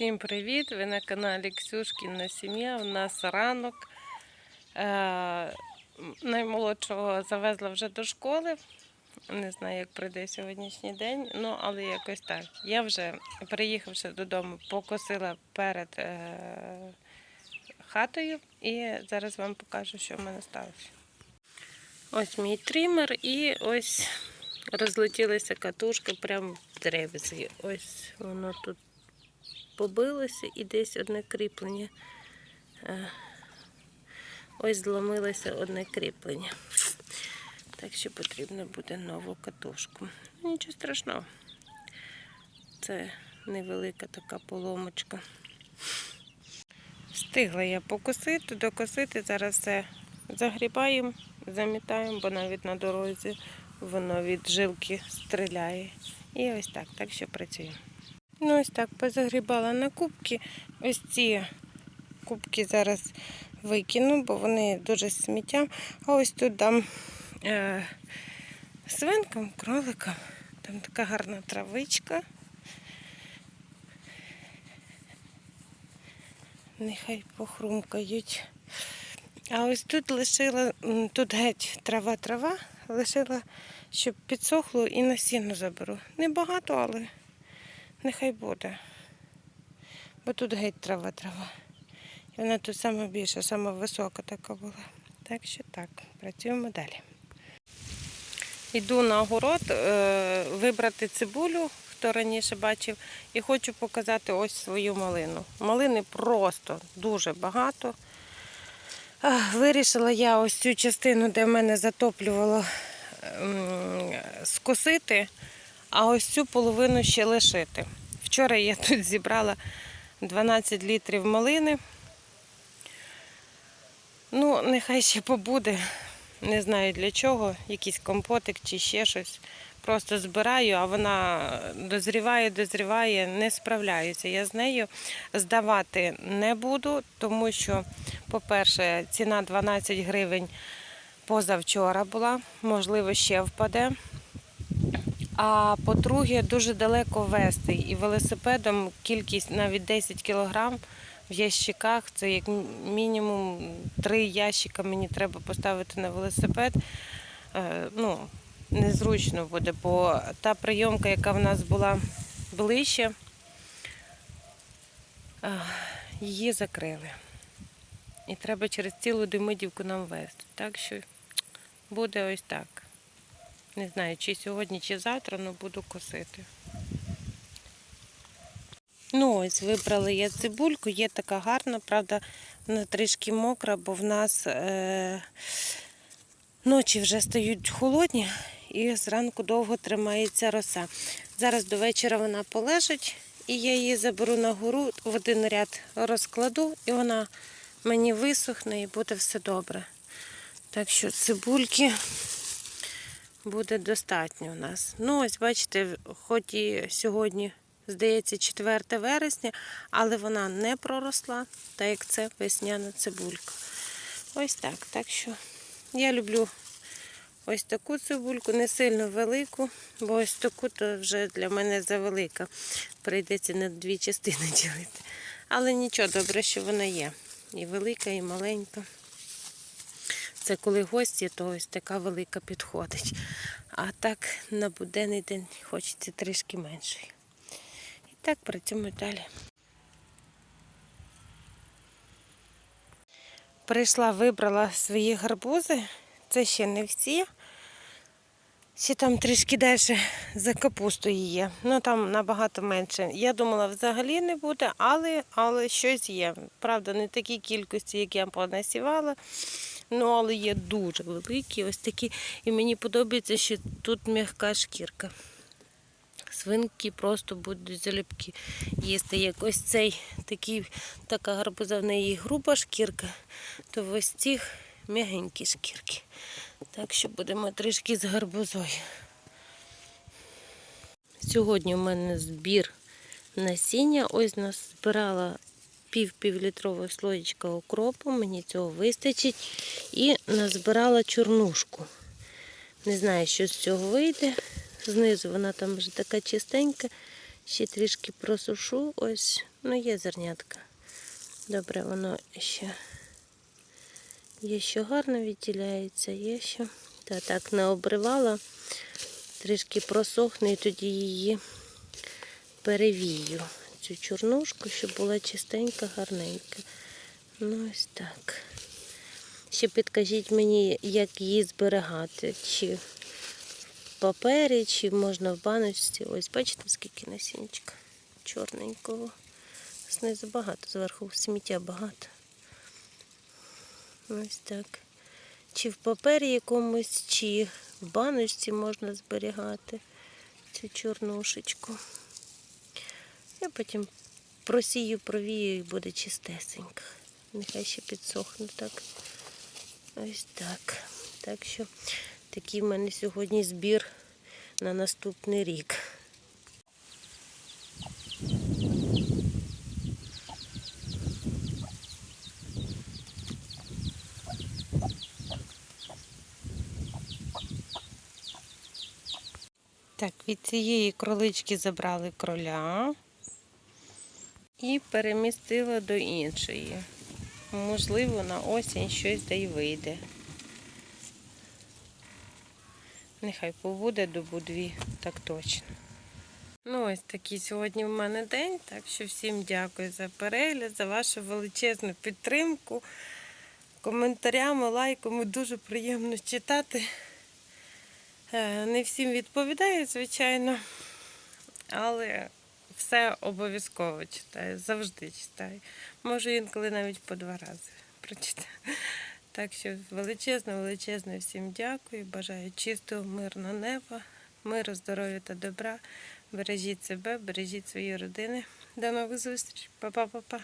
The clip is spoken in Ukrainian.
Всім привіт! Ви на каналі Ксюшкіна сім'я. У нас ранок. Е, наймолодшого завезла вже до школи. Не знаю, як прийде сьогоднішній день, ну але якось так. Я вже, приїхавши додому, покосила перед е, хатою і зараз вам покажу, що в мене сталося. Ось мій трімер і ось розлетілися катушки прямо в древесі. Ось воно тут побилося і десь одне кріплення. Е, Ось зломилося одне кріплення. Так що потрібно буде нову катушку. Ну, Нічого страшного. Це невелика така поломочка. Встигла я покосити, докосити. Зараз все загрібаємо, замітаємо, бо навіть на дорозі воно від жилки стріляє. І ось так, так що працюємо. Ну, ось так позагрібала на кубки. Ось ці кубки зараз викину, бо вони дуже сміття. А ось тут дам е, свинкам, кроликам. Там така гарна травичка. Нехай похрумкають. А ось тут лишила, тут геть трава-трава, лишила, щоб підсохло і на сіно заберу. Небагато, але нехай буде. Бо тут геть трава-трава. І вона тут сама більша, сама висока така була. Так що так, працюємо далі. Йду на огород е, вибрати цибулю, хто раніше бачив, і хочу показати ось свою малину. Малини просто дуже багато. Вирішила я ось цю частину, де в мене затоплювало, скосити, а ось цю половину ще лишити. Вчора я тут зібрала 12 літрів малини. Ну, нехай ще побуде. Не знаю для чого, якийсь компотик чи ще щось. Просто збираю, а вона дозріває, дозріває, не справляюся. Я з нею здавати не буду, тому що, по-перше, ціна 12 гривень позавчора була, можливо, ще впаде. А по-друге, дуже далеко вести. І велосипедом кількість навіть 10 кілограм в ящиках. Це як мінімум три ящика мені треба поставити на велосипед. Е, Ну, незручно буде, бо та прийомка, яка в нас була ближче, е, її закрили. І треба через цілу Демидівку нам вести. Так що буде ось так. Не знаю, чи сьогодні, чи завтра, але буду косити. Ну, ось вибрали я цибульку, є така гарна, правда, вона трішки мокра, бо в нас е- ночі вже стають холодні і зранку довго тримається роса. Зараз до вечора вона полежить, і я її заберу на гору, в один ряд розкладу, і вона мені висохне і буде все добре. Так що цибульки буде достатньо у нас. Ну, ось бачите, хоч і сьогодні, здається, 4 вересня, але вона не проросла, так як це весняна цибулька. Ось так. Так що я люблю ось таку цибульку, не сильно велику, бо ось таку то вже для мене завелика. Прийдеться на дві частини ділити. Але нічого, добре, що вона є. І велика, і маленька. Це коли гості, то ось така велика підходить. А так на буденний день хочеться трішки менший. І так працюємо далі. Прийшла, вибрала свої гарбузи. Це ще не всі. Ще там трішки далі за капустою є. Ну там набагато менше. Я думала, взагалі не буде, але, але щось є. Правда, не такі кількості, як я понасівала. Ну, але є дуже великі, ось такі. І мені подобається, що тут м'яка шкірка. Свинки просто будуть залюбки їсти. Як ось цей такий, така гарбуза в неї груба шкірка, то ось цих м'ягенькі шкірки. Так що будемо трішки з гарбузою. Сьогодні у мене збір насіння. Ось нас збирала пів-півлітрового слоєчка окропу, мені цього вистачить. І назбирала чорнушку. Не знаю, що з цього вийде. Знизу вона там вже така чистенька. Ще трішки просушу, ось, ну є зернятка. Добре, воно ще є, що гарно відділяється, є що. Та так не обривала, трішки просохне і тоді її перевію. Цю чорнушку, щоб була чистенька, гарненька. Ну ось так. Ще підкажіть мені, як її зберігати. Чи в папері, чи можна в баночці. Ось бачите, скільки насінчика чорненького. Знизу багато, зверху сміття багато. Ось так. Чи в папері якомусь, чи в баночці можна зберігати цю чорнушечку. Я потім просію, провію і буде чистесенько. Нехай ще підсохне так. Ось так. Так що такий в мене сьогодні збір на наступний рік. Так, від цієї кролички забрали кроля і перемістила до іншої. Можливо, на осінь щось да й вийде. Нехай побуде добу дві, так точно. Ну, ось такий сьогодні в мене день, так що всім дякую за перегляд, за вашу величезну підтримку. Коментарями, лайками дуже приємно читати. Е, Не всім відповідаю, звичайно, але все обов'язково читаю, завжди читаю. Можу інколи навіть по два рази прочитати. Так що величезно, величезно всім дякую. Бажаю чистого, мирного неба, миру, здоров'я та добра. Бережіть себе, бережіть свої родини. До нових зустрічей. Па-па-па-па.